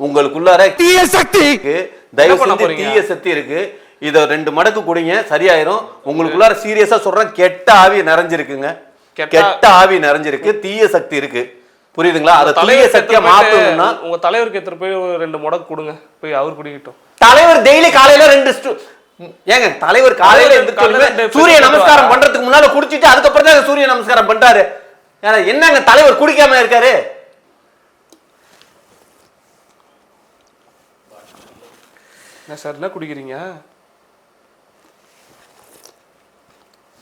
உங்களுக்குள்ளார தீய சக்தி. இருக்கு. தயவு செஞ்சு? தீய சக்தி இருக்கு. இத ரெண்டு மடக்கு குடிங்க சரியாயிரும். உங்களுக்குள்ளார சீரியஸா சொல்றேன் கெட்ட ஆவி நிறைஞ்சிருக்குங்க. கெட்ட- ஆவி நிறைஞ்சிருக்கு தீய சக்தி இருக்கு. புரியுதுங்களா? அதை தீய தலைவர் சக்தியா மாத்தணும்னா உங்க தலைவருக்கு எடுத்துட்டு போய் ரெண்டு முடக்கு கொடுங்க. போய் அவர் குடிக்கட்டும். தலைவர் டெய்லி காலையில ரெண்டு ஏங்க தலைவர் காலையில ரெண்டு சூரிய நமஸ்காரம்? பண்றதுக்கு முன்னால குடிச்சிட்டு அதுக்கப்புறம் தான் சூரிய நமஸ்காரம் பண்றாரு. என்னங்க தலைவர் குடிக்காம இருக்காரு? என்ன சார் என்ன குடிக்கிறீங்க?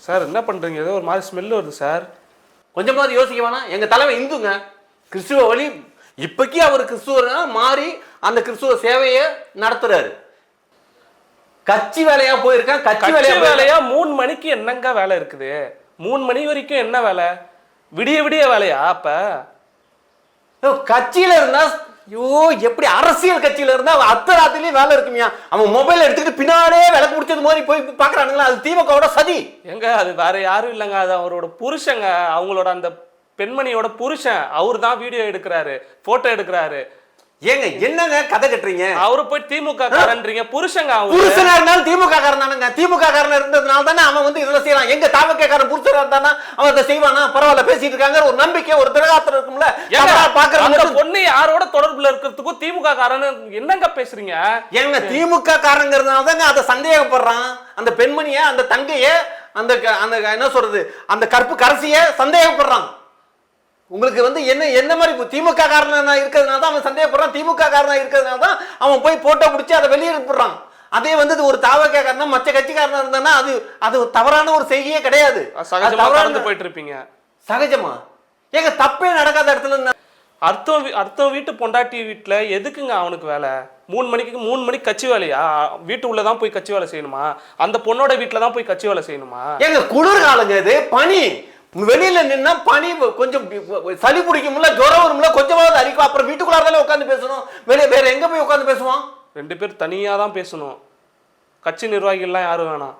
சார் என்ன பண்றீங்க? ஏதோ ஒரு மாதிரி ஸ்மெல் வருது சார். கொஞ்சமாவது யோசிக்க வேணாம் எங்க தலைவர் இந்துங்க. கிறிஸ்துவ வழி இப்பக்கி அவர் கிறிஸ்துவரா மாறி அந்த கிறிஸ்துவ சேவையை நடத்துறாரு. கட்சி வேலையா போயிருக்கான் கட்சி வேலையா வேலையா? மூணு மணிக்கு என்னங்க வேலை இருக்குது? மூணு மணி வரைக்கும் என்ன வேலை? விடிய விடிய வேலையா அப்ப? கட்சியில இருந்தா ஐயோ எப்படி அரசியல் கட்சியில இருந்தா அவன் அத்த ராத்திரிலயும் வேலை இருக்குமியா? அவன் மொபைல் எடுத்துக்கிட்டு பின்னாலே விளக்கு முடிச்சது மாதிரி போய் பாக்குறானுங்களா அது திமுகவோட சதி. எங்க அது வேற யாரும் இல்லைங்க. அது அவரோட புருஷங்க. அவங்களோட அந்த பெண்மணியோட புருஷன். அவர் தான் வீடியோ எடுக்கிறாரு போட்டோ எடுக்கிறாரு. ஏங்க என்னங்க கதை கட்டுறீங்க? அவரு போய் திமுக காரன்றீங்க புருஷங்க புருஷனா இருந்தாலும் திமுக காரனானுங்க திமுக காரன் இருந்ததுனால தானே அவன் வந்து இதுல செய்யலாம் எங்க தாவக்க காரன் புருஷனா இருந்தானா அவன் அதை செய்வானா? பரவாயில்ல பேசிட்டு இருக்காங்க. ஒரு நம்பிக்கை ஒரு திரகாத்திரம் இருக்கும்ல. மட்டும் பொண்ணு யாரோட தொடர்புல இருக்கிறதுக்கும் திமுக காரன்னு என்னங்க பேசுறீங்க? ஏங்க திமுக காரங்கிறதுனால தாங்க அதை சந்தேகப்படுறான். அந்த பெண்மணிய அந்த தங்கைய அந்த அந்த என்ன சொல்றது? அந்த கற்பு கரசிய சந்தேகப்படுறான். உங்களுக்கு வந்து என்ன என்ன மாதிரி திமுக காரனா இருக்கிறதுனால தான் அவன் சந்தேகப்படுறான். திமுக காரனா இருக்கிறதுனால தான் அவன் போய் போட்டோ பிடிச்சி அதை வெளியே போடுறான் அதே வந்து ஒரு தாவக காரணம் மற்ற கட்சிக்காரனா இருந்தானா அது அது தவறான ஒரு செய்கையே கிடையாது. தவறான- போயிட்டு இருப்பீங்க சகஜமா? ஏங்க தப்பே நடக்காத இடத்துல அர்த்தம் அர்த்தம் வீட்டு பொண்டாட்டி வீட்டுல எதுக்குங்க அவனுக்கு வேலை? மூணு மணிக்கு மூணு மணிக்கு கட்சி வேலையா? வீட்டு உள்ள தான் போய் கட்சி வேலை செய்யணுமா? அந்த பொண்ணோட வீட்டுல தான் போய் கட்சி வேலை செய்யணுமா? ஏங்க குளிர் காலங்க இது பனி. வெளியில நின்னா பனி கொஞ்சம் சளி பிடிக்கும்ல ஜுரம் வரும்ல கொஞ்சமாவது அரிக்கும் அப்புறம் வீட்டுக்குள்ளார உட்காந்து பேசணும். வெளியே வேற எங்க போய் உட்காந்து பேசுவான்? ரெண்டு பேர் தனியா தான் பேசணும். கட்சி நிர்வாகிகள்லாம் யாரும் வேணாம்.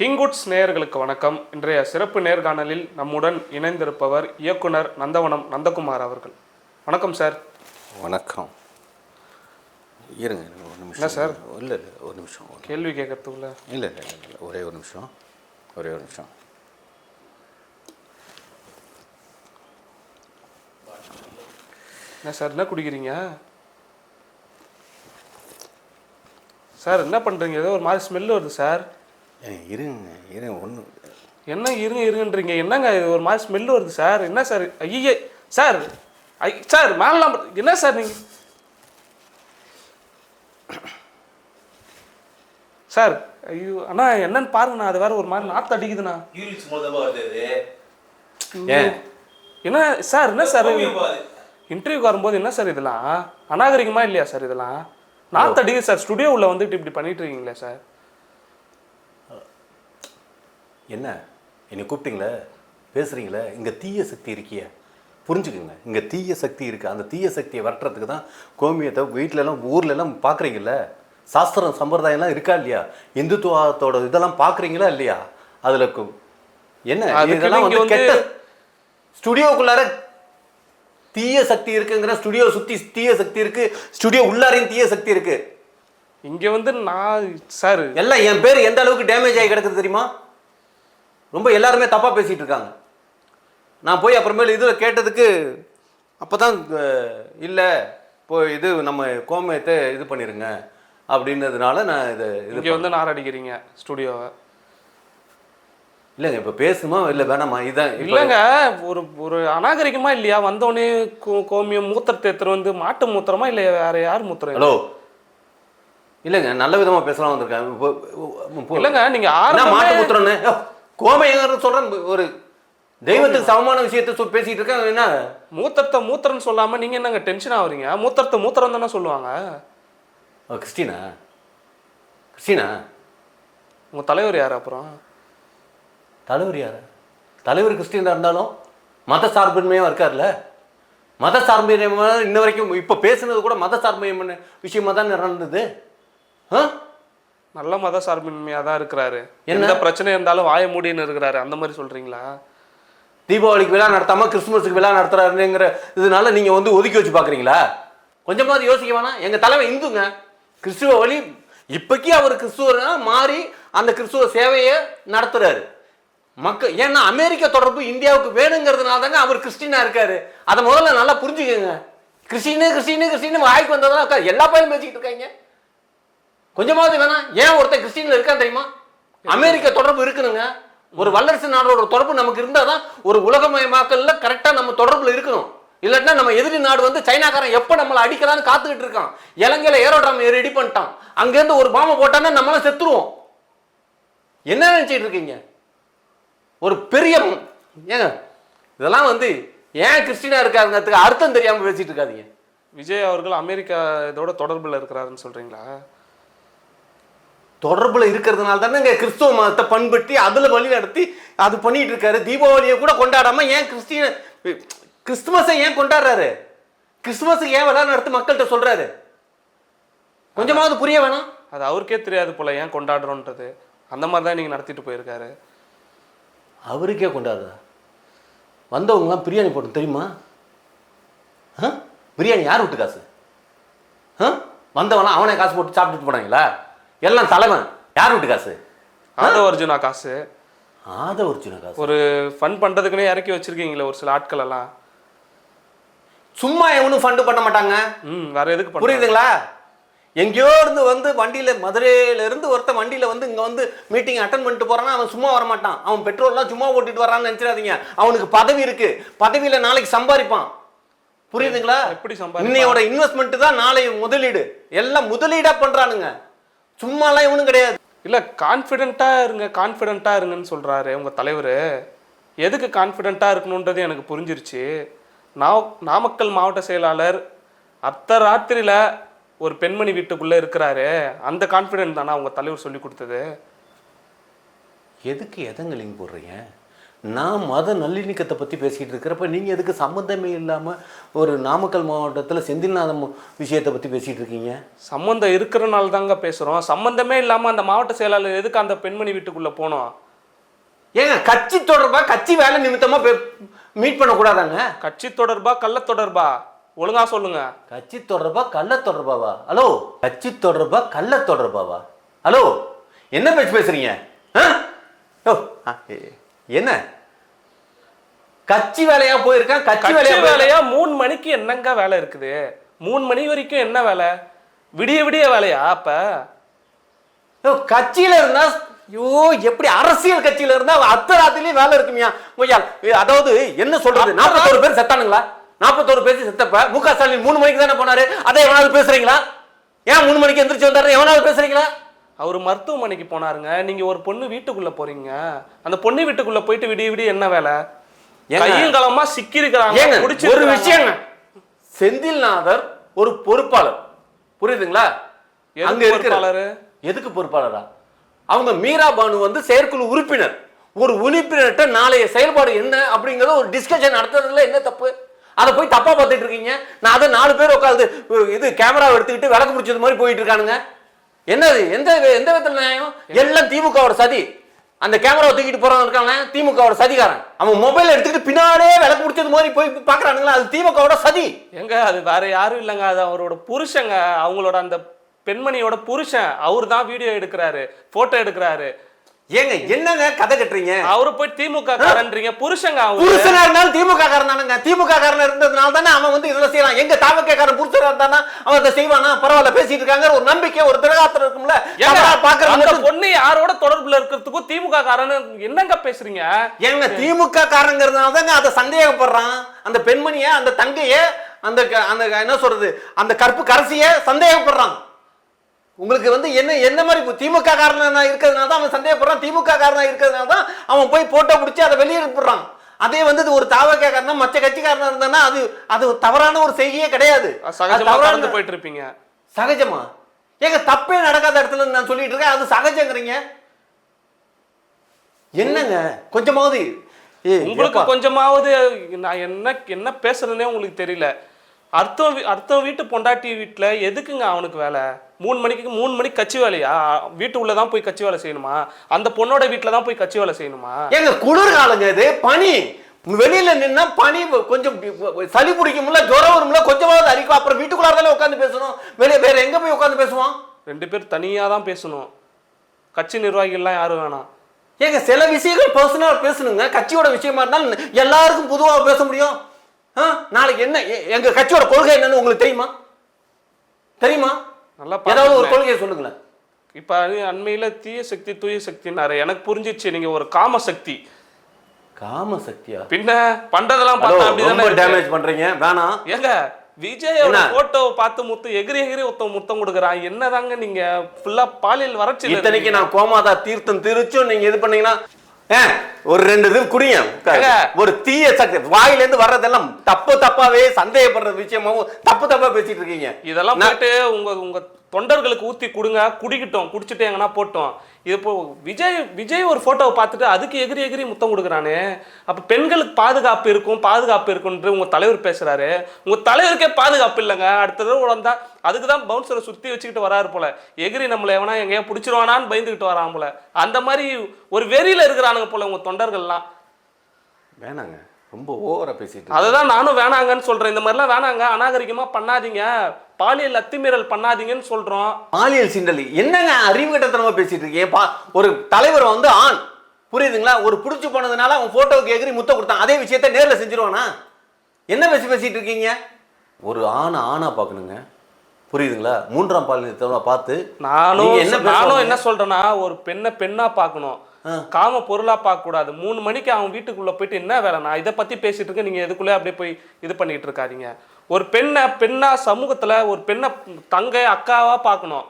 கிங்குட்ஸ் நேயர்களுக்கு வணக்கம். இன்றைய சிறப்பு நேர்காணலில் நம்முடன் இணைந்திருப்பவர் இயக்குனர் நந்தவனம் நந்தகுமார் அவர்கள். வணக்கம் சார். வணக்கம். இருங்க ஒரு நிமிஷம். சார்? இல்லை இல்லை ஒரு நிமிஷம். கேள்வி கேட்கறதுக்குள்ள. இல்லை இல்லை இல்லை ஒரே ஒரு நிமிஷம். ஒரே ஒரு நிமிஷம். என்ன சார் என்ன குடிக்கிறீங்க? சார் என்ன பண்றீங்க? ஏதோ ஒரு மாதிரி ஸ்மெல் வருது சார். இருங்க இருங்க ஒன்று என்ன இருங்க இருங்கன்றீங்க? என்னங்க இது? ஒரு மாதிரி ஸ்மெல் வருது சார். என்ன சார்? ஐயே சார் ஐ சார் மேலாம் என்ன சார் நீங்க? சார் ஐயோ அண்ணா என்னன்னு பாருங்கண்ணா அது வேற ஒரு மாதிரி நாத்து அடிக்குதுண்ணா. என்ன சார் என்ன சார். இன்டர்வியூக்கு வரும்போது என்ன சார் இதெல்லாம்? அநாகரிகமா இல்லையா சார் இதெல்லாம்? நாத்து அடிக்குது சார். ஸ்டுடியோ உள்ள வந்துட்டு இப்படி பண்ணிட்டு இருக்கீங்களே சார். என்ன? என்னை கூப்பிட்டீங்களே? பேசுறீங்களே? இங்க தீய சக்தி இருக்கியே. புரிஞ்சுக்குங்க. இங்க தீய சக்தி இருக்கு. அந்த தீய சக்தியை வரட்டுறதுக்கு தான் கோமியத்தை வீட்ல எல்லாம் ஊர்ல எல்லாம் பாக்குறீங்கல்ல? சாஸ்திரம் சம்பிரதாயம்லாம் இருக்கா இல்லையா? இந்துத்துவத்தோட இதெல்லாம் பாக்குறீங்களா இல்லையா? அதுல கு- என்ன? இதெல்லாம் வந்து கெட்ட ஸ்டுடியோக்குள்ளார தீய சக்தி இருக்குங்கிற ஸ்டுடியோ சுத்தி தீய சக்தி இருக்கு. ஸ்டுடியோ உள்ளாரையும் தீய சக்தி இருக்கு. இங்க வந்து நான் சார் எல்லாம் என் பேர் எந்த அளவுக்கு டேமேஜ் ஆகி கிடக்குது தெரியுமா? ரொம்ப எல்லாருமே தப்பா பேசிட்டு இருக்காங்க. நான் போய் அப்புறமேல் இதில் கேட்டதுக்கு அப்பதான் அஹ், இல்ல இப்போ இது நம்ம கோமயத்தை இது பண்ணிருங்க. அப்படின்றதுனால நான் இதை இங்க வந்து நார் அடிக்கிறீங்க ஸ்டுடியோவை. இல்லைங்க இப்போ பேசுமா? இல்லை வேணாமா? இதான் இல்லைங்க ஒரு ஒரு அநாகரிகமா இல்லையா? வந்தோடனே கோ- கோமியம் மூத்திரத்தை எடுத்துட்டு வந்து மாட்டு மூத்திரமா இல்லை வேற யார் மூத்திரம் ஹலோ? இல்லைங்க நல்ல விதமா பேசலாம் வந்திருக்கேன். இல்லைங்க நீங்க என்ன ஆரம்பமே மாட்டு புத்திரன்னு கோமயங்கிறது சொல்றேன். ஒரு தெய்வத்துக்கு சமமான விஷயத்தை சொல் பேசிட்டு இருக்கேன். என்ன? மூத்திரத்தை மூத்திரம்னு சொல்லாம நீங்க என்னங்க டென்ஷன் ஆகுறீங்க? மூத்திரத்தை மூத்திரம் தானே சொல்லுவாங்க? ஓ, கிறிஸ்டினா? கிறிஸ்டினா? உங்க தலைவர் யார் அப்புறம்? தலைவர் யார்? தலைவர் கிறிஸ்டியனாக இருந்தாலும் மத சார்பின்மையாக இருக்கார்ல? மத சார்பின்மையாக இன்ன வரைக்கும் இப்போ பேசுனது கூட மத சார்பின்மை விஷயமா தான் நடந்தது? ஆ? நல்ல மத சார்பின்மையா தான் இருக்கிறாரு. என்ன? எந்த பிரச்சனை இருந்தாலும் வாய மூடின்னு இருக்கிறாரு. அந்த மாதிரி சொல்றீங்களா? தீபாவளிக்கு விழா நடத்தாம கிறிஸ்துமஸுக்கு விழா நடத்துறாருங்கிற இதனால நீங்க வந்து ஒதுக்கி வச்சு பாக்குறீங்களா? கொஞ்சமாவது யோசிக்க வேணாம். எங்க தலைவன் இந்துங்க. கிறிஸ்துவ வழி இப்போக்கி அவர் கிறிஸ்துவராக மாறி அந்த கிறிஸ்துவ சேவையை நடத்துகிறாரு மக்கள் ஏன்னா அமெரிக்க தொடர்பு இந்தியாவுக்கு வேணுங்கிறதுனால தாங்க அவர் கிறிஸ்டினாக இருக்காரு. அதை முதல்ல நல்லா புரிஞ்சுக்கோங்க. கிறிஸ்டினு கிறிஸ்டினு கிறிஸ்டின்னு வாய்க்கு வந்ததெல்லாம் உட்காரு. எல்லா பையனும் பேசிக்கிட்டு இருக்காங்க. கொஞ்சமாவது வேணாம் ஏன் ஒருத்தன் கிறிஸ்டின்ல இருக்கான் தெரியுமா? அமெரிக்க தொடர்பு இருக்கணுங்க. ஒரு வல்லரசு நாடோட தொடர்பு நமக்கு இருந்தால் தான் ஒரு உலகமயமாக்கல்ல கரெக்டாக நம்ம தொடர்பில் இருக்கணும். இல்லாட்டினா நம்ம எதிரி நாடு வந்து சைனாக்காரன் எப்போ நம்மளை அடிக்கலாம்னு காத்துக்கிட்டு இருக்கான்? இலங்கையில ஏரோட்ராம் ரெடி பண்ணிட்டான். அங்கேருந்து ஒரு பாம்பை போட்டான்னா நம்மளாம் செத்துருவோம். என்ன நினைச்சிட்டு இருக்கீங்க? ஒரு பெரிய ஏங்க இதெல்லாம் வந்து ஏன் கிறிஸ்டினா இருக்காருங்கிறதுக்கு அர்த்தம் தெரியாம பேசிட்டு இருக்காதீங்க. விஜய் அவர்கள் அமெரிக்கா இதோட தொடர்புல இருக்கிறாருன்னு சொல்றீங்களா? தொடர்புல இருக்கிறதுனால தானே இங்க கிறிஸ்துவ மதத்தை பண்படுத்தி அதுல வழி நடத்தி அது பண்ணிட்டு இருக்காரு. தீபாவளியை கூட கொண்டாடாம ஏன் கிறிஸ்டிய கிறிஸ்துமஸை ஏன் கொண்டாடுறாரு? கிறிஸ்துமஸுக்கு ஏன் விழா நடத்தி மக்கள்கிட்ட சொல்றாரு? கொஞ்சமாவது புரிய வேணாம். அது அவருக்கே தெரியாது போல ஏன் கொண்டாடுறோன்றது. அந்த மாதிரி தான் நீங்க நடத்திட்டு போயிருக்காரு. அவருக்கே கொண்டாடுறா? வந்தவங்கலாம் பிரியாணி போட்டு தெரியுமா? ஆ? பிரியாணி யார் விட்டு காசு? ஆ? வந்தவனா அவனே காசு போட்டு சாப்பிட்டுட்டு போனாங்களா? எல்லாம் தலைவன். யார் விட்டு காசு? ஆதவ அர்ஜுனா காசு. ஆதவர்ஜுன காசு. ஒரு ஃபன் பண்றதுக்குன்னே இறக்கி வச்சிருக்கீங்களே ஒரு சில ஆட்கள் எல்லாம். சும்மா எவனும் ஃபண்டு பண்ண மாட்டாங்க. ம் வேற எதுக்கு? புரியுதுங்களா? எங்கேயோ இருந்து வந்து வண்டியில மதுரையில இருந்து ஒருத்தன் வண்டியில வந்து இங்க வந்து மீட்டிங் அட்டன் பண்ணிட்டு போறான்னா அவன் சும்மா வர மாட்டான் அவன் பெட்ரோல்லாம் சும்மா ஓட்டிட்டு வரான்னு நினைச்சிடாதீங்க. அவனுக்கு பதவி இருக்கு. பதவியில நாளைக்கு சம்பாதிப்பான். புரியுதுங்களா? எப்படி சம்பாதிப்பான்? இன்னையோட இன்வெஸ்ட்மெண்ட் தான் நாளை முதலீடு. எல்லாம் முதலீடா பண்றானுங்க. சும்மாலாம் இவனும் கிடையாது. இல்ல கான்ஃபிடென்ட்டா இருங்க கான்ஃபிடென்ட்டா இருங்கன்னு சொல்றாரு உங்க தலைவர். எதுக்கு கான்ஃபிடென்ட்டா இருக்கணுன்றது எனக்கு புரிஞ்சிருச்சு. நாவ நாமக்கல் மாவட்ட செயலாளர் அர்த்த ராத்திரியில ஒரு பெண்மணி வீட்டுக்குள்ள இருக்கிறாரு. அந்த கான்ஃபிடென்ட் தானே உங்க தலைவர் சொல்லி கொடுத்தது? எதுக்கு எதங்க லிங்க் போடுறீங்க? நான் மத நல்லிணக்கத்தை பற்றி பேசிக்கிட்டு இருக்கிறப்ப நீங்கள் எதுக்கு சம்மந்தமே இல்லாமல் ஒரு நாமக்கல் மாவட்டத்தில் செந்தில்நாதம் விஷயத்தை பற்றி பேசிகிட்டு இருக்கீங்க? சம்மந்தம் இருக்கிறனால தாங்க பேசுறோம். சம்மந்தமே இல்லாம அந்த மாவட்ட செயலாளர் எதுக்கு அந்த பெண்மணி வீட்டுக்குள்ள போனோம்? ஏங்க கட்சி தொடர்பாக கட்சி வேலை நிமித்தமாக மீட் பண்ணக்கூடாதாங்க? கட்சி தொடர்பா கள்ள தொடர்பா? ஒழுங்கா சொல்லுங்க. கட்சி தொடர்பா கள்ள தொடர்பாவா? ஹலோ கட்சி தொடர்பா கள்ள தொடர்பாவா? ஹலோ என்ன பேச்சு பேசுறீங்க? ஓ, என்ன? கட்சி வேலையா போயிருக்கான் கட்சி வேலையா. வேலையா? மூணு மணிக்கு என்னங்க வேலை இருக்குது? மூணு மணி வரைக்கும் என்ன வேலை? விடிய விடிய வேலையா அப்ப? கட்சியில இருந்தா ஐயோ எப்படி அரசியல் கட்சியில இருந்தா அத்தராத்திலேயே வேலை இருக்குமியா? ஐயா, அதாவது என்ன சொல்றது? நாற்பத்தோரு பேர் செத்தானுங்களா? நாற்பத்தோரு பேர் செத்தப்ப மு க ஸ்டாலின் மூணு மணிக்கு தானே போனாரு? அதை எவனாவது பேசுறீங்களா? ஏன் மூணு மணிக்கு எந்திரிச்சு வந்தாரு? எவனாவது பேசுறீங்களா? அவர் மருத்துவமனைக்கு போனாருங்க. நீங்க ஒரு பொண்ணு வீட்டுக்குள்ள போறீங்க. அந்த பொண்ணு வீட்டுக்குள்ள போயிட்டு விடிய விடிய என்ன வேலை? கையும் களமா சிக்கி இருக்கிறாங்க ஒரு விஷயங்க. செந்தில்நாதர் ஒரு பொறுப்பாளர். புரியுதுங்களா? அங்க இருக்கிற பொறுப்பாளரு? எதுக்கு பொறுப்பாளரா? அவங்க மீரா பானு வந்து செயற்குழு உறுப்பினர். ஒரு உறுப்பினர்கிட்ட நாளைய செயல்பாடு என்ன அப்படிங்கறத ஒரு டிஸ்கஷன் நடத்துறதுல என்ன தப்பு? அதை போய் தப்பா பார்த்துட்டு இருக்கீங்க. நான் அதை நாலு பேர் உட்காந்து இது கேமரா எடுத்துக்கிட்டு விளக்கு பிடிச்சது மாதிரி போயிட்டு இருக்கானுங்க. என்னது? எந்த எந்த விதத்துல நியாயம்? எல்லாம் திமுகவோட சதி. அந்த கேமராவை தூக்கிட்டு போறவன் இருக்காங்க திமுகவோட சதிகாரன். அவன் மொபைல் எடுத்துக்கிட்டு பின்னாடியே விளக்கு பிடிச்சது மாதிரி போய் பாக்குறானுங்களா அது திமுகவோட சதி. எங்க அது வேற யாரும் இல்லைங்க. அது அவரோட புருஷங்க அவங்களோட அந்த பெண்மணியோட புருஷன் அவர் தான் வீடியோ எடுக்கிறாரு போட்டோ எடுக்கிறாரு. ஏங்க என்னங்க கதை கட்டுறீங்க? அவரு போய் திமுக காரன்றீங்க புருஷங்க அவரு புருஷனா இருந்தாலும் திமுக காரனானுங்க திமுக காரன் இருந்ததுனால தானே அவன் வந்து இதுல செய்யலாம் எங்க தாவக்க காரன் புருஷனா இருந்தானா அவன் இதை செய்வானா? பரவாயில்ல பேசிட்டு இருக்காங்க. ஒரு நம்பிக்கை ஒரு திரகாத்திரம் இருக்கும்ல. மட்டும் பொண்ணு யாரோட தொடர்புல இருக்கிறதுக்கும் திமுக காரன்னு என்னங்க பேசுறீங்க? ஏங்க திமுக காரங்கிறதுனால தாங்க அதை சந்தேகப்படுறான். அந்த பெண்மணிய அந்த தங்கைய அந்த அந்த என்ன சொல்றது? அந்த கற்பு கரசிய சந்தேகப்படுறான். உங்களுக்கு வந்து என்ன என்ன மாதிரி திமுக காரனா இருக்கிறதுனால தான் அவன் சந்தேகப்படுறான். திமுக காரனா இருக்கிறதுனால தான் அவன் போய் போட்டோ பிடிச்சி அதை வெளியே அனுப்பிடுறான் அதே வந்து ஒரு தாவக காரணம் மற்ற கட்சிக்காரனா இருந்தானா அது அது தவறான ஒரு செய்கையே கிடையாது. தவறான- போயிட்டு இருப்பீங்க சகஜமா? ஏங்க தப்பே நடக்காத இடத்துல நான் சொல்லிட்டு இருக்கேன். அது சகஜங்கிறீங்க. என்னங்க? கொஞ்சமாவது உங்களுக்கு. கொஞ்சமாவது நான் என்ன என்ன பேசுறதுனே உங்களுக்கு தெரியல. அர்த்தம் வீ- அர்த்தம் வீட்டு பொண்டாட்டி வீட்டுல எதுக்குங்க அவனுக்கு வேலை? மூணு மணிக்கு மூணு மணிக்கு கட்சி வேலையா? வீட்டு உள்ள தான் போய் கட்சி வேலை செய்யணுமா? அந்த பொண்ணோட வீட்டுல தான் போய் கட்சி வேலை செய்யணுமா? ஏங்க குளிர்காலங்க இது. பனி. வெளியில நின்னா பனி கொஞ்சம் சளி பிடிக்கும்ல ஜுரம் வரும்ல கொஞ்சமாவது அறிக்கும் அப்புறம் வீட்டுக்குள்ளார தானே உட்காந்து பேசணும். வெளியே வேற எங்க போய் உட்காந்து பேசுவான்? ரெண்டு பேர் தனியாக தான் பேசணும். கட்சி நிர்வாகிகள்லாம் யாரும் வேணாம். ஏங்க சில விஷயங்கள் பர்சனலா பேசணுங்க. கட்சியோட விஷயமா இருந்தாலும் எல்லாருக்கும் பொதுவா பேச முடியும். ஆ, நாளைக்கு என்ன? எ- எங்க கட்சியோட கொள்கை என்னன்னு உங்களுக்கு தெரியுமா? தெரியுமா? நல்லா ஏதாவது ஒரு. கொள்கையை சொல்லுங்களேன். இப்போ அண்மையில் தீய சக்தி தூய சக்தினாரு எனக்கு புரிஞ்சிச்சு நீங்கள் ஒரு காம சக்தி. காம சக்தியா? பின்ன பண்றதெல்லாம் பார்த்தா அப்படிதானே. டேமேஜ் பண்றீங்க. வேணாம். ஏங்க விஜயோட? போட்டோவை பார்த்து முத்து எகிரி எகிரி ஒருத்தன் முத்தம் கொடுக்குறான். என்னதாங்க நீங்க ஃபுல்லா பாலியல் வறட்சி இத்தனைக்கு நான் கோமாதா தீர்த்தம் திருச்சும் நீங்க இது பண்ணீங்கன்னா ஒரு ரெண்டு இது குடிங்க. ஒரு தீய சக்தி. வாயில இருந்து வர்றதெல்லாம் தப்பு தப்பாவே சந்தேகப்படுற விஷயமாவும் தப்பு தப்பா பேசிட்டு இருக்கீங்க. இதெல்லாம் உங்க உங்க தொண்டர்களுக்கு ஊற்றி கொடுங்க குடிக்கிட்டோம் குடிச்சிட்டு எங்கன்னா போட்டோம். இது இப்போ விஜய் விஜய் ஒரு ஃபோட்டோவை பார்த்துட்டு அதுக்கு எகிரி எகிரி முத்தம் கொடுக்குறானே. அப்போ பெண்களுக்கு பாதுகாப்பு இருக்கும் பாதுகாப்பு இருக்குன்ற உங்கள் தலைவர் பேசுகிறாரு உங்கள் தலைவருக்கே பாதுகாப்பு இல்லைங்க. அடுத்த தடவை வந்தால் அதுக்கு தான் பவுன்சரை சுற்றி வச்சுக்கிட்டு வராரு போல. எகிரி நம்மளை எவனா எங்கேயா பிடிச்சிருவானான்னு பயந்துக்கிட்டு வரான் போல. அந்த மாதிரி ஒரு வெறியில் இருக்கிறானுங்க போல உங்கள் தொண்டர்கள்லாம். வேணாங்க. ரொம்ப ஓவரா பேசிட்டு. அதுதான் நானும் வேணாங்கன்னு சொல்றேன். இந்த மாதிரிலாம் வேணாங்க. அநாகரிகமா பண்ணாதீங்க. பாலியல் அத்துமீறல் பண்ணாதீங்கன்னு சொல்றோம். பாலியல் சிண்டலி. என்னங்க அறிவு கட்டத்தனமா பேசிட்டு இருக்கீங்க? பா- ஒரு தலைவர் வந்து ஆண். புரியுதுங்களா? ஒரு புடிச்சு போனதுனால அவன் போட்டோவுக்கு எகிரி முத்த கொடுத்தான். அதே விஷயத்த நேர்ல செஞ்சிருவானா? என்ன பேசி பேசிட்டு இருக்கீங்க? ஒரு ஆணை ஆணா பார்க்கணுங்க. புரியுதுங்களா? மூன்றாம் பாலினத்தவனை பார்த்து நானும் என்ன நானும்? என்ன சொல்றேன்னா ஒரு பெண்ணை பெண்ணா பார்க்கணும். காம பொருளாக பார்க்கக்கூடாது. மூணு மணிக்கு அவன் வீட்டுக்குள்ளே போயிட்டு என்ன வேலை? நான் இதை பற்றி பேசிகிட்டு இருக்கேன். நீங்கள் எதுக்குள்ளே அப்படியே போய் இது பண்ணிகிட்டு இருக்காதீங்க. ஒரு பெண்ணை பெண்ணாக சமூகத்தில் ஒரு பெண்ணை தங்கை அக்காவாக பார்க்கணும்.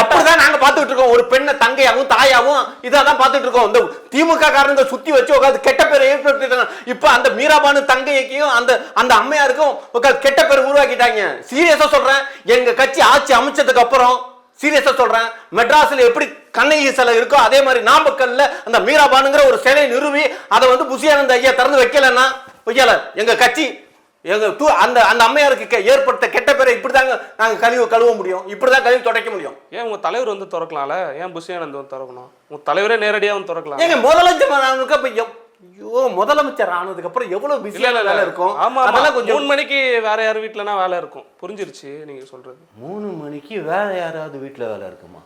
அப்படிதான் நாங்க பாத்துட்டு இருக்கோம். ஒரு பெண்ணை தங்கையாவும் தாயாவும் இதான் பாத்துட்டு இருக்கோம். இந்த திமுக காரங்க சுத்தி வச்சு உட்காந்து கெட்ட பேரை ஏற்படுத்திட்டாங்க இப்ப அந்த மீராபானு தங்கைக்கும் அந்த அந்த அம்மையாருக்கும் உட்காந்து கெட்ட பேர் உருவாக்கிட்டாங்க. சீரியஸா சொல்றேன். எங்க கட்சி ஆட்சி அமைச்சதுக்கு அப்புறம் சீரியஸா சொல்றேன். மெட்ராஸ்ல எப்படி கண்ணகி சிலை இருக்கோ அதே மாதிரி நாமக்கல்ல அந்த மீராபானுங்கிற ஒரு சிலை நிறுவி அதை வந்து புசியானந்த ஐயா திறந்து வைக்கலன்னா வைக்கல. எங்க கட்சி எங்க தூ அந்த அந்த அம்மையாருக்கு ஏற்படுத்த கெட்ட பேரை இப்படிதாங்க நாங்க கழுவு கழுவ முடியும். இப்படிதான் கழுவி துடைக்க முடியும். ஏன் உங்க தலைவர் வந்து திறக்கலாம்ல? ஏன் புஷியானந்த் வந்து திறக்கணும்? உங்க தலைவரே நேரடியா வந்து திறக்கலாம் ஏங்க முதலமைச்சர் எவ்- ஐயோ முதலமைச்சர் ஆனதுக்கு அப்புறம் எவ்வளவு இல்ல பிஸியான இல்ல வேலை இருக்கும்? ஆமா ஆமா. அதெல்லாம் கொஞ்சம் மூணு மணிக்கு வேற யார் வீட்டுலனா வேலை இருக்கும். புரிஞ்சிருச்சு நீங்க சொல்றது. மூணு மணிக்கு வேற யாராவது வீட்டுல வேலை இருக்குமா?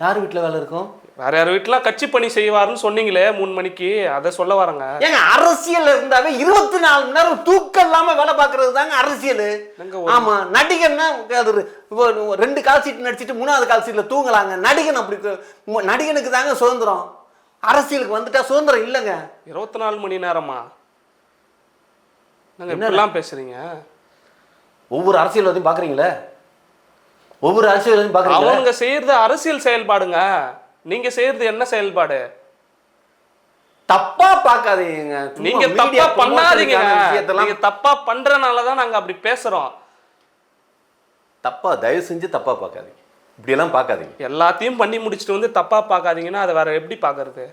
யார் வீட்டுல வேலை இருக்கும்? வேற யார் வீட்டுல கட்சி பணி செய்வாருன்னு சொன்னீங்களே மூணு மணிக்கு. அதை சொல்ல வரங்க. ஏங்க அரசியல் இருந்தாவே இருபத்தி நாலு மணி நேரம் தூக்கம் இல்லாம வேலை பார்க்கறது தாங்க அரசியல். எங்க ஒரு- ஆமா நடிகன்னா அது ரெண்டு கால் சீட் நடிச்சிட்டு மூணாவது கால் சீட்ல தூங்கலாங்க. நடிகன் அப்படி நடிகனுக்கு தாங்க சுதந்திரம். அரசியலுக்கு வந்துட்டா சுதந்திரம் இல்லைங்க. இருபத்தி நாலு மணி நேரமா? நாங்க என்ன? இப்படிலாம் பேசுறீங்க? ஒவ்வொரு அரசியல்வாதையும் பாக்குறீங்களே ஒவ்வொரு அரசியல்வாதையும் பாக்குறீங்களா அவங்க செய்யறது அரசியல் செயல்பாடுங்க. நீங்க செய்யறது என்ன செயல்பாடு? தப்பா பார்க்காதீங்க. நீங்க தப்பா பண்ணாதீங்க. நீங்க தப்பா பண்றனால தான் நாங்க அப்படி பேசுறோம். தப்பா தயவு செஞ்சு தப்பா பார்க்காதீங்க. இப்படி எல்லாம் பார்க்காதீங்க. எல்லாத்தையும் பண்ணி முடிச்சுட்டு வந்து தப்பா பார்க்காதீங்கன்னா அதை வேற எப்படி பார்க்கறது?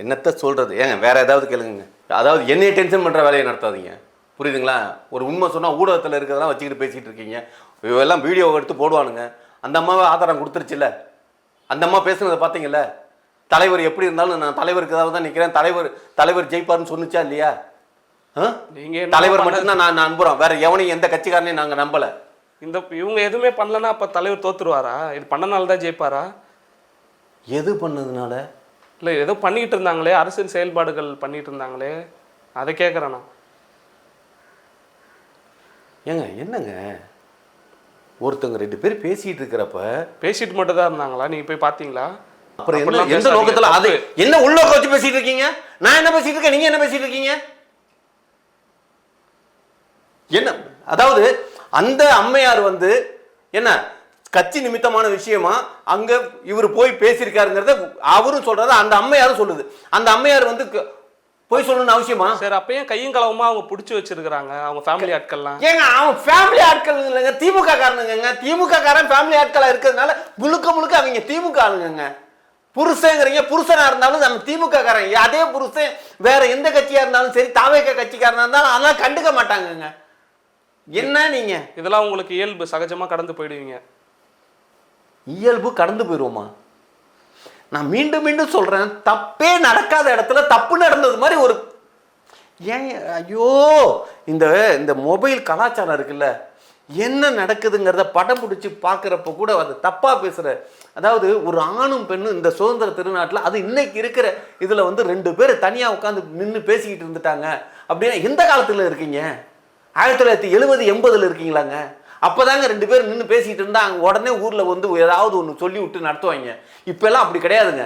என்னத்த சொல்றது? ஏங்க வேற ஏதாவது கேளுங்க அதாவது என்னைய டென்ஷன் பண்ற வேலையை நடத்தாதீங்க. புரியுதுங்களா? ஒரு உண்மை சொன்னா ஊடகத்துல இருக்கிறதெல்லாம் வச்சுக்கிட்டு பேசிட்டு இருக்கீங்க. இவெல்லாம் வீடியோ எடுத்து போடுவானுங்க. அந்த அம்மாவை ஆதாரம் கொடுத்துருச்சுல்ல? அந்த அம்மா பேசுனதை பார்த்தீங்கல்ல? தலைவர் எப்படி இருந்தாலும் நான் தலைவருக்கு ஏதாவது தான் நிற்கிறேன் தலைவர் தலைவர் ஜெயிப்பார்னு சொன்னுச்சா இல்லையா? ஆ? நீங்க என்ன தலைவர் மட்டும்தான் நான் நம்புறோம். வேற எவனையும் எந்த கட்சிக்காரனையும் நாங்க நம்பல. இந்த இவங்க எதுவுமே பண்ணலன்னா அப்ப தலைவர் தோத்துருவாரா? இது பண்ணனால தான் ஜெயிப்பாரா? எது பண்ணதுனால? இல்லை ஏதோ பண்ணிக்கிட்டு இருந்தாங்களே அரசியல் செயல்பாடுகள் பண்ணிட்டு இருந்தாங்களே. அதை கேட்குறேன் நான். ஏங்க என்னங்க? ஒருத்தவங்க ரெண்டு பேர் பேசிட்டு இருக்கிறப்ப பேசிட்டு மட்டும் தான் இருந்தாங்களா? நீங்க போய் பார்த்தீங்களா அப்புறம் என்ன எந்த நோக்கத்துல அது. என்ன உள்ள வச்சு பேசிட்டு இருக்கீங்க? நான் என்ன பேசிட்டு இருக்கேன்? நீங்க என்ன பேசிட்டு இருக்கீங்க? என்ன அதாவது அந்த அம்மையார் வந்து என்ன கட்சி நிமித்தமான விஷயமா அங்க இவர் போய் பேசியிருக்காருங்கிறத அவரும் சொல்றாரு அந்த அம்மையாரும் சொல்லுது. அந்த அம்மையார் வந்து போய் சொல்லணும்னு அவசியமா? சரி அப்பயும் கையும் களவுமா அவங்க பிடிச்சி வச்சிருக்கிறாங்க அவங்க ஃபேமிலி ஆட்கள்லாம்? ஏங்க அவன் ஃபேமிலி ஆட்கள் இல்லைங்க திமுக காரனுங்க திமுக காரன் ஃபேமிலி ஆட்களா இருக்கிறதுனால முழுக்க முழுக்க அவங்க திமுக ஆளுங்க புருஷங்கிறீங்க புருஷனா இருந்தாலும் நம்ம திமுக காரன். அதே புருஷன் வேற எந்த கட்சியா இருந்தாலும் சரி தாவேக்க கட்சிக்காரனா இருந்தாலும் அதெல்லாம் கண்டுக்க மாட்டாங்கங்க. என்ன நீங்க? இதெல்லாம் உங்களுக்கு இயல்பு சகஜமா கடந்து போயிடுவீங்க. இயல்பு கடந்து போயிடுவோமா நான் மீண்டும் மீண்டும் சொல்றேன் தப்பே நடக்காத இடத்துல தப்பு நடந்தது மாதிரி ஒரு ஏன் ஐயோ இந்த இந்த மொபைல் கலாச்சாரம் இருக்குல்ல என்ன நடக்குதுங்கிறத படம் பிடிச்சி பார்க்குறப்ப கூட அது தப்பாக பேசுகிற அதாவது ஒரு ஆணும் பெண்ணும் இந்த சுதந்திர திருநாட்டில் அது இன்னைக்கு இருக்கிற இதில் வந்து ரெண்டு பேர் தனியாக உட்காந்து நின்று பேசிக்கிட்டு இருந்துட்டாங்க. அப்படின்னா எந்த காலத்தில் இருக்கீங்க? ஆயிரத்தி தொள்ளாயிரத்தி எழுபது எண்பதில் இருக்கீங்களாங்க? அப்போதாங்க ரெண்டு பேரும் நின்று பேசிக்கிட்டு இருந்தால் அங்கே உடனே ஊரில் வந்து ஏதாவது ஒன்று சொல்லி விட்டு நடத்துவாங்க. இப்போல்லாம் அப்படி கிடையாதுங்க.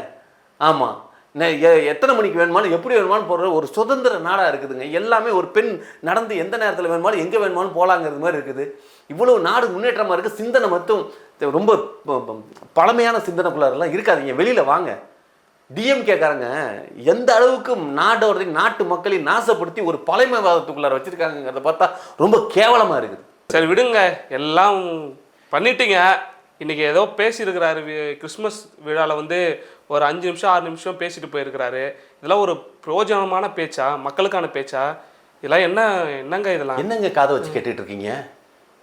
ஆமாம் எத்தனை மணிக்கு வேணுமாலும் எப்படி வேணுமானு போகிற ஒரு சுதந்திர நாடாக இருக்குதுங்க. எல்லாமே ஒரு பெண் நடந்து எந்த நேரத்தில் வேணுமாலும் எங்கே வேணுமாலும் போகலாங்கிறது மாதிரி இருக்குது. இவ்வளோ நாடு முன்னேற்றமாக இருக்குது சிந்தனை மட்டும் ரொம்ப ப- ப- பழமையான சிந்தனைக்குள்ளாரெல்லாம் இருக்காதீங்க. வெளியில் வாங்க. டிஎம்கேக்காரங்க எந்த அளவுக்கு நாடோட நாட்டு மக்களை நாசப்படுத்தி ஒரு பழமைவாதத்துக்குள்ளார வச்சிருக்காங்கிறத பார்த்தா ரொம்ப கேவலமாக இருக்குது. சரி விடுங்க. எல்லாம் பண்ணிட்டீங்க. இன்னைக்கு ஏதோ பேசியிருக்கிறாரு. கிறிஸ்மஸ் விழாவில் வந்து ஒரு அஞ்சு நிமிஷம் ஆறு நிமிஷம் பேசிட்டு போயிருக்கிறாரு. இதெல்லாம் ஒரு பிரயோஜனமான பேச்சா? மக்களுக்கான பேச்சா? இதெல்லாம் என்ன என்னங்க இதெல்லாம்? என்னங்க காதை வச்சு கேட்டுட்டு இருக்கீங்க?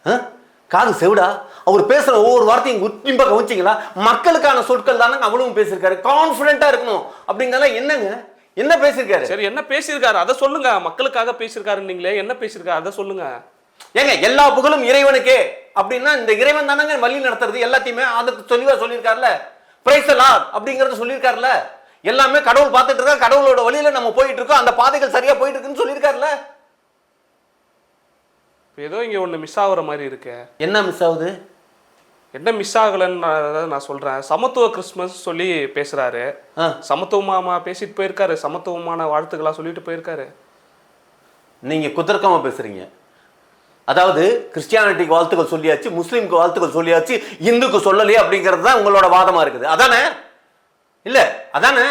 ஆ? காது செவிடா. அவர் பேசுற ஒவ்வொரு வார்த்தையும் உத்திம்பா கவனிச்சிங்களா மக்களுக்கான சொற்கள் தானங்க அவளும் பேசியிருக்காரு. கான்ஃபிடென்ட்டா இருக்கணும். அப்படிங்கறதெல்லாம் என்னங்க? என்ன பேசியிருக்காரு? சரி என்ன பேசியிருக்காரு? அதை சொல்லுங்க. மக்களுக்காக பேசியிருக்காரு நீங்களே என்ன பேசியிருக்காரு? அதை சொல்லுங்க. ஏங்க எல்லா புகழும் இறைவனுக்கே. அப்படின்னா இந்த இறைவன் தானங்க வழி நடத்துறது. எல்லாத்தையுமே அதுக்கு தெளிவா சொல்லியிருக்காருல்ல பிரைஸ் லார்ட் அப்படிங்கறது சொல்லியிருக்காருல்ல எல்லாமே கடவுள் பார்த்துட்டு இருக்கா கடவுளோட வழியில நம்ம போயிட்டு இருக்கோம். அந்த பாதைகள் சரியா போயிட்டு இருக்குன்னு சொல்லியிருக்காருல்ல இப்ப ஏதோ இங்க ஒண்ணு மிஸ் ஆகுற மாதிரி இருக்கு. என்ன மிஸ் ஆகுது? என்ன மிஸ் ஆகலைன்னு நான் அதாவது நான் சொல்றேன். சமத்துவ கிறிஸ்மஸ் சொல்லி பேசுறாரு. ஆ, சமத்துவமா பேசிட்டு போயிருக்காரு. சமத்துவமான வாழ்த்துக்களா சொல்லிட்டு போயிருக்காரு. நீங்க குதர்க்கமா பேசுறீங்க. அதாவது கிறிஸ்டியானிட்டிக்கு வாழ்த்துக்கள் சொல்லியாச்சு முஸ்லீமுக்கு வாழ்த்துக்கள் சொல்லியாச்சு இந்துக்கு சொல்லலையே அப்படிங்கிறது தான் உங்களோட வாதமா இருக்குது. அதானே? இல்ல அதானே?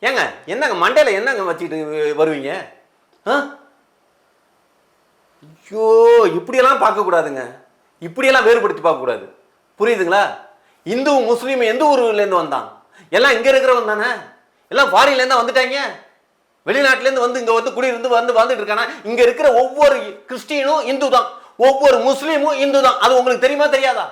ஏங்க என்னங்க மண்டையில என்னங்க வச்சுட்டு வருவீங்க? ஆ? ஐயோ இப்படியெல்லாம் பார்க்கக்கூடாதுங்க. இப்படியெல்லாம் வேறுபடுத்தி பார்க்கக்கூடாது. புரியுதுங்களா? இந்து முஸ்லீம் எந்த ஊர்லேருந்து வந்தான்? எல்லாம் இங்கே இருக்கிறவன் தானே? எல்லாம் ஃபாரின்லேருந்து வந்துட்டாங்க? வெளிநாட்டிலேருந்து வந்து இங்கே வந்து குடியிருந்து வந்து வந்துட்டு இருக்கானா? இங்கே இருக்கிற ஒவ்வொரு கிறிஸ்டியனும் இந்து தான். ஒவ்வொரு முஸ்லீமும் இந்து தான். அது உங்களுக்கு தெரியுமா தெரியாதா?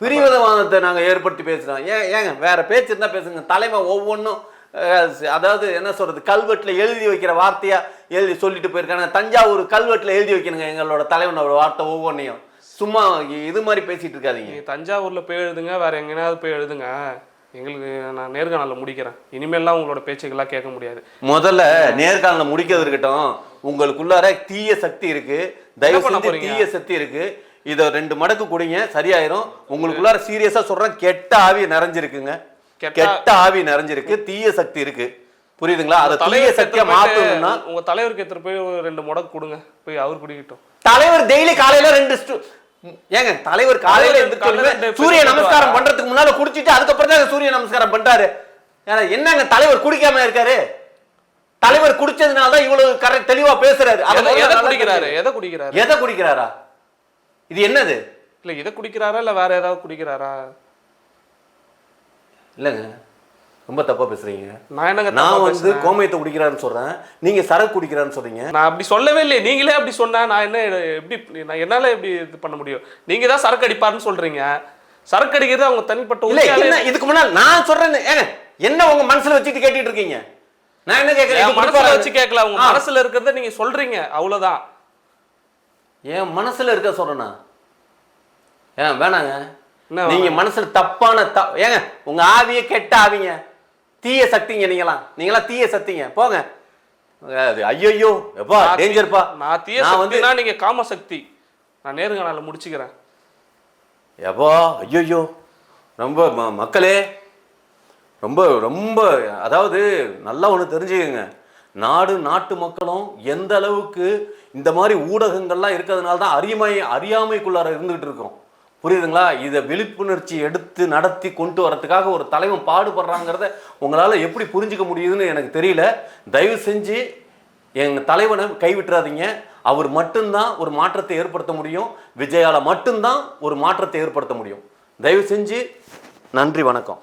பிரிவிதவாதத்தை நாங்கள் ஏற்படுத்தி பேசுகிறோம் ஏன் ஏங்க வேற பேச்சு இருந்தால் பேசுங்க. தலைமை ஒவ்வொன்றும் அதாவது என்ன சொல்றது கல்வெட்டில் எழுதி வைக்கிற வார்த்தையா எழுதி சொல்லிட்டு போயிருக்காங்க தஞ்சாவூர் கல்வெட்டில் எழுதி வைக்கணுங்க எங்களோட தலைவனோட வார்த்தை ஒவ்வொன்றையும் சும்மா இது மாதிரி பேசிட்டு இருக்காதீங்க. தஞ்சாவூர்ல போய் எழுதுங்க வேற எங்கேயாவது போய் எழுதுங்க. எங்களுக்கு நான் நேர்காணலில் முடிக்கிறேன். இனிமேல்லாம் உங்களோட பேச்சுக்கெல்லாம் கேட்க முடியாது. முதல்ல நேர்காணல முடிக்கிறது இருக்கட்டும். உங்களுக்குள்ளார தீய சக்தி இருக்கு. தயவு செஞ்சு? தீய சக்தி இருக்கு. இதை ரெண்டு மடக்கு குடிங்க சரியாயிரும். உங்களுக்குள்ளார சீரியஸா சொல்றேன் கெட்ட ஆவி நிறைஞ்சிருக்குங்க. கெட்ட- ஆவி நிறைஞ்சிருக்கு தீய சக்தி இருக்கு. புரியுதுங்களா? அதை தீய சக்தியா மாத்தணும்னா உங்க தலைவருக்கு எடுத்துட்டு போய் ரெண்டு முடக்கு கொடுங்க. போய் அவர் குடிக்கட்டும். தலைவர் டெய்லி காலையில ரெண்டு ஏங்க தலைவர் காலையில எந்திரிச்ச சூரிய நமஸ்காரம்? பண்றதுக்கு முன்னால குடிச்சிட்டு அதுக்கப்புறம் தான் சூரிய நமஸ்காரம் பண்றாரு. என்னங்க தலைவர் குடிக்காம இருக்காரு? தலைவர் குடிச்சதுனால தான் இவ்வளவு கரெக்ட் தெளிவா பேசுறாரு. எதை- குடிக்கிறாரு. எதை குடிக்கிறாரு? எதை குடிக்கிறாரா? இது என்னது? இல்ல இதை குடிக்கிறாரா? இல்ல வேற ஏதாவது குடிக்கிறாரா? இல்லைங்க ரொம்ப தப்பா பேசுறீங்க. நான் என்னங்க நான் வந்து? கோமயத்தை குடிக்கிறான்னு சொல்றேன். நீங்க சரக்கு குடிக்கிறான்னு சொல்றீங்க. நான் அப்படி சொல்லவே இல்லையே. நீங்களே அப்படி சொன்னா நான் என்ன எப்படி நான் என்னால எப்படி இது பண்ண முடியும்? நீங்க தான் சரக்கு அடிப்பாருன்னு சொல்றீங்க. சரக்கு அடிக்கிறது அவங்க தனிப்பட்ட இல்ல இதுக்கு முன்னாடி நான் சொல்றேன் ஏங்க என்ன உங்க மனசுல வச்சுட்டு கேட்டுட்டு இருக்கீங்க? நான் என்ன கேட்கறேன் மனசுல? வச்சு கேட்கல. உங்க. மனசுல இருக்கிறத நீங்க சொல்றீங்க. அவ்வளவுதான். என் மனசுல இருக்க சொல்றேனா ஏன் வேணாங்க. நீங்க மனசுல தப்பான த ஏங்க உங்க ஆவியே கெட்ட ஆவிங்க. தீய சக்திங்க நீங்களாம். நீங்களாம் தீய சக்திங்க. போங்க. ஐயோ எப்பா டேஞ்சர்ப்பா நான் தீய நான் வந்து நீங்க காம சக்தி. நான் நேருங்க முடிச்சுக்கிறேன். எப்பா ஐயோ ரொம்ப மக்களே. ரொம்ப ரொம்ப அதாவது நல்லா ஒன்று தெரிஞ்சுக்கங்க. நாடு நாட்டு மக்களும் எந்த அளவுக்கு இந்த மாதிரி ஊடகங்கள்லாம் இருக்கிறதுனால தான் அறியாமை அறியாமைக்குள்ளார இருந்துகிட்டு இருக்கோம். புரியுதுங்களா? இதை விழிப்புணர்ச்சி எடுத்து நடத்தி கொண்டு வரதுக்காக ஒரு தலைவன் பாடுபடுறாங்கிறத உங்களால் எப்படி புரிஞ்சுக்க முடியுதுன்னு எனக்கு தெரியல. தயவு செஞ்சு எங்கள் தலைவனை கைவிட்டுறாதீங்க. அவர் மட்டும்தான் ஒரு மாற்றத்தை ஏற்படுத்த முடியும். விஜயால மட்டும்தான் ஒரு மாற்றத்தை ஏற்படுத்த முடியும். தயவு செஞ்சு நன்றி வணக்கம்.